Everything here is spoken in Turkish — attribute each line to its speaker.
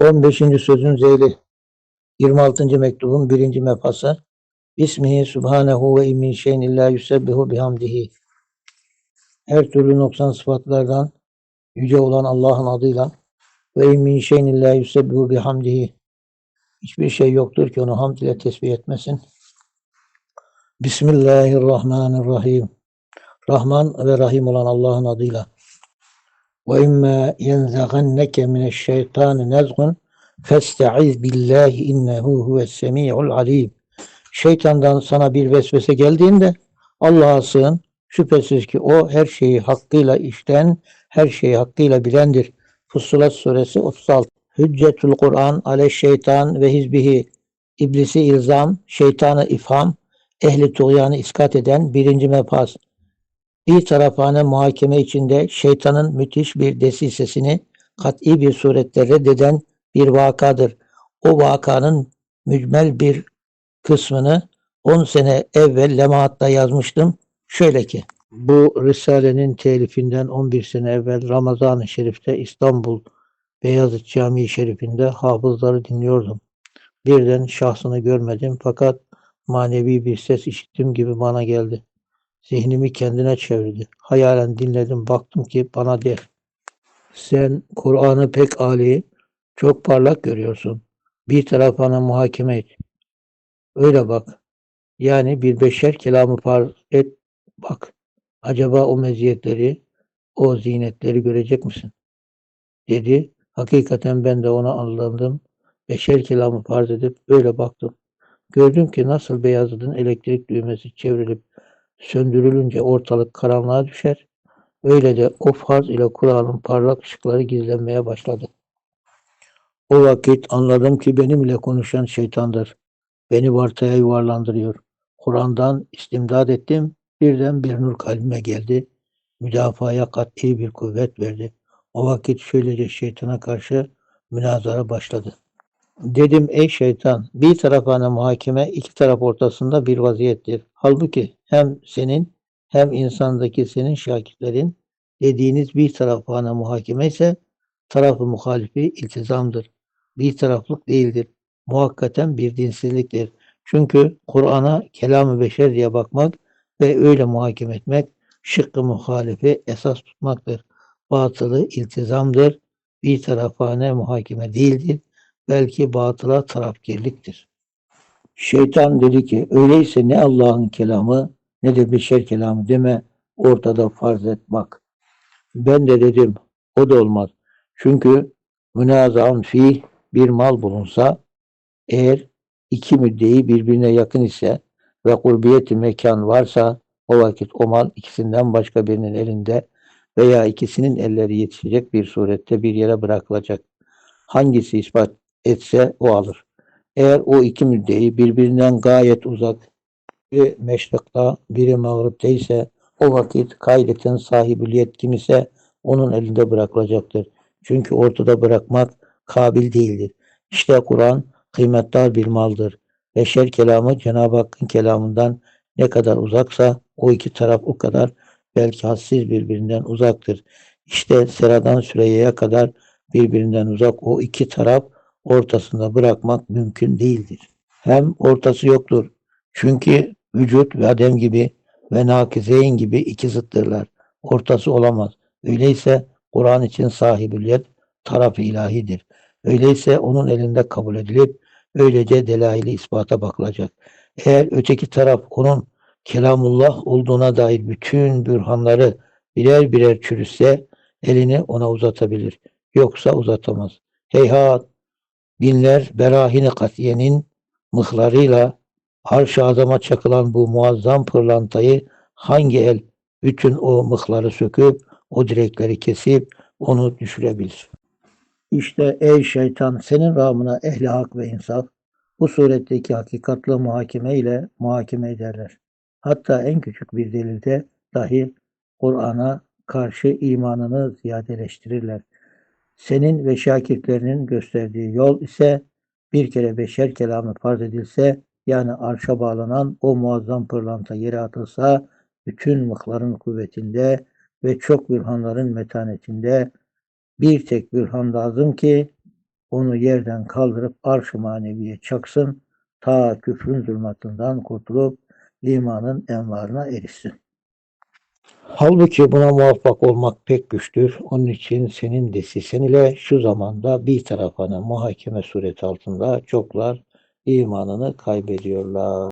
Speaker 1: 15. sözün zeyli. 26. mektubun birinci mefası. Bismihi subhanehu ve immin şeyin illa yusebbihu bihamdihi. Her türlü noksan sıfatlardan yüce olan Allah'ın adıyla ve immin şeyin illa yusebbihu bihamdihi. Hiçbir şey yoktur ki onu hamd ile tesbih etmesin. Bismillahirrahmanirrahim. Rahman ve Rahim olan Allah'ın adıyla. Ve imma yenzaganneke mineşşeytani nezgun festaiz billahi innehu huves semi'ul alim. Şeytandan sana bir vesvese geldiğinde Allah'a sığın. Şüphesiz ki o her şeyi hakkıyla işten, her şeyi hakkıyla bilendir. Fussilet suresi 36. Hüccetül Kur'an ale şeytan ve hizbihi iblisi ilzam, şeytanı ifham, ehli tuğyanı iskat eden birinci mebhas. Bir tarafane muhakeme içinde şeytanın müthiş bir desisesini kat'i bir surette reddeden bir vakadır. O vakanın mücmel bir kısmını 10 sene evvel Lemaat'ta yazmıştım. Şöyle ki, bu Risale'nin telifinden 11 sene evvel Ramazan-ı Şerif'te İstanbul Beyazıt Camii Şerif'inde hafızları dinliyordum. Birden şahsını görmedim fakat manevi bir ses işittim gibi bana geldi. Zihnimi kendine çevirdi. Hayalen dinledim baktım ki bana der. Sen Kur'an'ı pek âli, çok parlak görüyorsun. Bir tarafına muhakeme et. Öyle bak. Yani bir beşer kelamı farz et bak. Acaba o meziyetleri, o zinetleri görecek misin? Dedi. Hakikaten ben de ona aldandım. Beşer kelamı farz edip öyle baktım. Gördüm ki nasıl Beyazıt'ın elektrik düğmesi çevrilip söndürülünce ortalık karanlığa düşer. Öyle de o farz ile Kur'an'ın parlak ışıkları gizlenmeye başladı. O vakit anladım ki benimle konuşan şeytandır. Beni vartaya yuvarlandırıyor. Kur'an'dan istimdad ettim. Birden bir nur kalbime geldi. Müdafaya kat'i bir kuvvet verdi. O vakit şöylece şeytana karşı münazara başladı. Dedim ey şeytan bir tarafına muhakeme iki taraf ortasında bir vaziyettir. Halbuki hem senin hem insandaki senin şakirtlerin dediğiniz bir tarafına muhakeme ise tarafı muhalifi iltizamdır. Bir taraflık değildir. Muhakkaten bir dinsizliktir. Çünkü Kur'an'a kelam-ı beşer diye bakmak ve öyle muhakeme etmek şıkkı muhalifi esas tutmaktır. Batılı iltizamdır. Bir tarafane muhakeme değildir belki batıla tarafkirliktir. Şeytan dedi ki öyleyse ne Allah'ın kelamı ne de beşer kelamı deme ortada farz et bak. Ben de dedim o da olmaz. Çünkü münazan fi bir mal bulunsa eğer iki müddeyi birbirine yakın ise ve kurbiyeti mekan varsa o vakit o mal ikisinden başka birinin elinde veya ikisinin elleri yetişecek bir surette bir yere bırakılacak. Hangisi ispat etse o alır. Eğer o iki müddeyi birbirinden gayet uzak, biri meşrikta, biri mağripteyse o vakit kaydetin sahibüliyet kim ise onun elinde bırakılacaktır. Çünkü ortada bırakmak kabil değildir. İşte Kur'an kıymetli bir maldır. Beşer kelamı Cenab-ı Hakk'ın kelamından ne kadar uzaksa o iki taraf o kadar belki hassiz birbirinden uzaktır. İşte Sera'dan Süreyye'ye kadar birbirinden uzak o iki taraf ortasında bırakmak mümkün değildir. Hem ortası yoktur. Çünkü vücut ve adem gibi ve nakizeyn gibi iki zıttırlar. Ortası olamaz. Öyleyse Kur'an için sahibüliyet tarafı ilahidir. Öyleyse onun elinde kabul edilip öylece delaili ispata bakılacak. Eğer öteki taraf onun kelamullah olduğuna dair bütün bürhanları birer birer çürüse elini ona uzatabilir. Yoksa uzatamaz. Heyhat binler berahine katiyenin mıhlarıyla arş-ı azama çakılan bu muazzam pırlantayı hangi el bütün o mıhları söküp o direkleri kesip onu düşürebilir. İşte ey şeytan senin ramına ehli hak ve insaf bu suretteki hakikatlı muhakeme ile muhakeme ederler. Hatta en küçük bir delilde dahi Kur'an'a karşı imanını ziyadeleştirirler. Senin ve şakirtlerinin gösterdiği yol ise bir kere beşer kelamı farz edilse yani arşa bağlanan o muazzam pırlanta yere atılsa bütün mıhların kuvvetinde ve çok bürhanların metanetinde bir tek bürhan lazım ki onu yerden kaldırıp arş-ı maneviye çaksın, ta küfrün zulmatından kurtulup imanın envarına erişsin. Halbuki buna muvaffak olmak pek güçtür. Onun için senin desisen ile şu zamanda bir tarafını muhakeme sureti altında çoklar imanını kaybediyorlar.